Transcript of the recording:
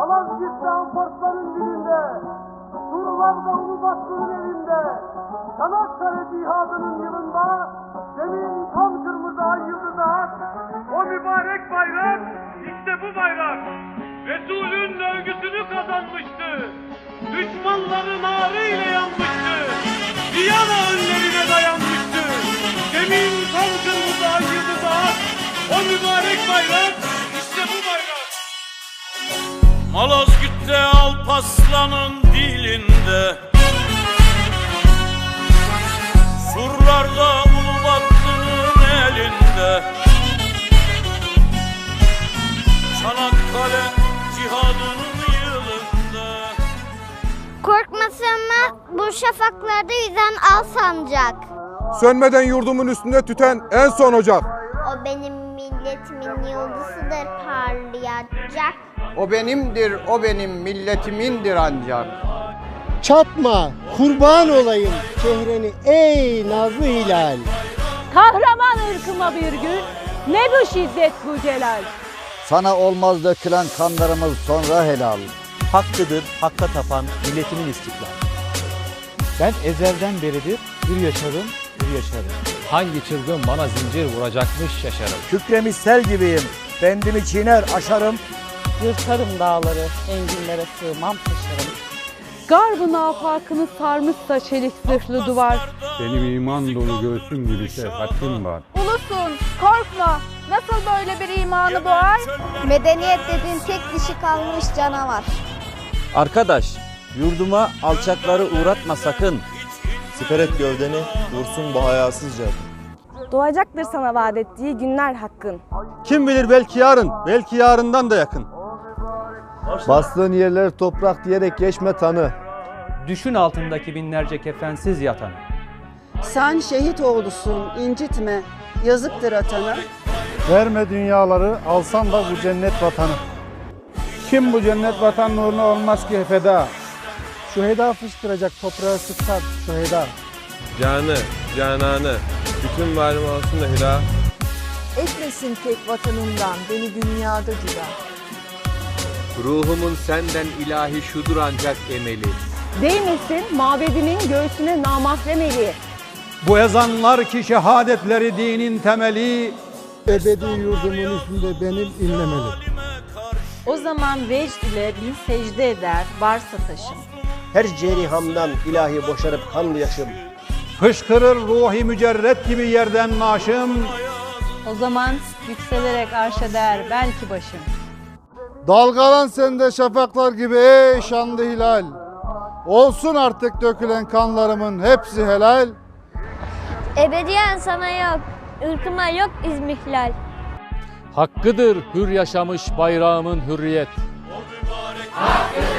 Malazgirt'te Alparslan'ın dilinde, Surlar'da Ulubatlı'nın elinde, Çanakkale cihadının yılında, zemin tam kırmızı ay yıldızı ak. O mübarek bayrak, işte bu bayrak. Resul'ün övgüsünü kazanmıştı. Düşmanların ağrıyla yanmıştı. Viyana önlerine dayanmıştı. Zemin tam kırmızı ay yıldızı ak. O mübarek bayrak. Malazgirt'te Alpaslan'ın dilinde Surlarda Ulubatlı'nın elinde Çanakkale cihadının yılında Korkmasın mı bu şafaklarda yüzen al sancak. Sönmeden yurdumun üstünde tüten en son ocak. O benim milletimin yıldızıdır parlayacak. O benimdir, o benim milletimindir ancak. Çatma, kurban olayım çehreni ey nazlı hilal. Kahraman ırkıma bir gün ne bu şiddet bu celal. Sana olmaz dökülen kanlarımız sonra helal. Hakkıdır, hakka tapan milletimin istiklal. Ben ezelden beridir hür yaşarım, yaşarım. Hangi çılgın bana zincir vuracakmış şaşarım. Kükremiş sel gibiyim. Bendimi çiğner aşarım. Yırtarım dağları, enginlere sığmam taşarım. Garbın afakını sarmışsa çelik zırhlı duvar. Benim iman dolu göğsüm gibi şefkatim var. Ulusun, korkma. Nasıl böyle bir imanı doğar? Medeniyet dediğin tek dişi kalmış canavar. Arkadaş, yurduma alçakları uğratma sakın. Siper et gövdeni, vursun bu hayasızca. Doğacaktır sana vaat ettiği günler hakkın. Kim bilir belki yarın, belki yarından da yakın. Bastığın yerleri toprak diyerek geçme tanı. Düşün altındaki binlerce kefensiz yatan. Sen şehit oğlusun, incitme. Yazıktır atana. Verme dünyaları, alsan da bu cennet vatanı. Kim bu cennet vatan nuruna olmaz ki feda? Şu heda fışkıracak toprağı sıksan şu heda. Canı, cananı, bütün varım olsun da hila. Etmesin tek vatanından beni dünyada cüda. Ruhumun senden ilahi şudur ancak emeli. Değmesin mabedimin göğsüne namahrem eli. Bu ezanlar ki şehadetleri dinin temeli. Ebedi yurdumun üstünde benim inlemeli. O zaman vecd ile bin secde eder varsa taşım. Her cerihamdan ilahi boşarıp kanlı yaşım. Fışkırır ruhi mücerret gibi yerden naşım. O zaman yükselerek arş eder belki başım. Dalgalan sende şafaklar gibi ey şanlı hilal. Olsun artık dökülen kanlarımın hepsi helal. Ebediyen sana yok, ırkıma yok izmihlal. Hakkıdır hür yaşamış bayrağımın hürriyet. Hakkıdır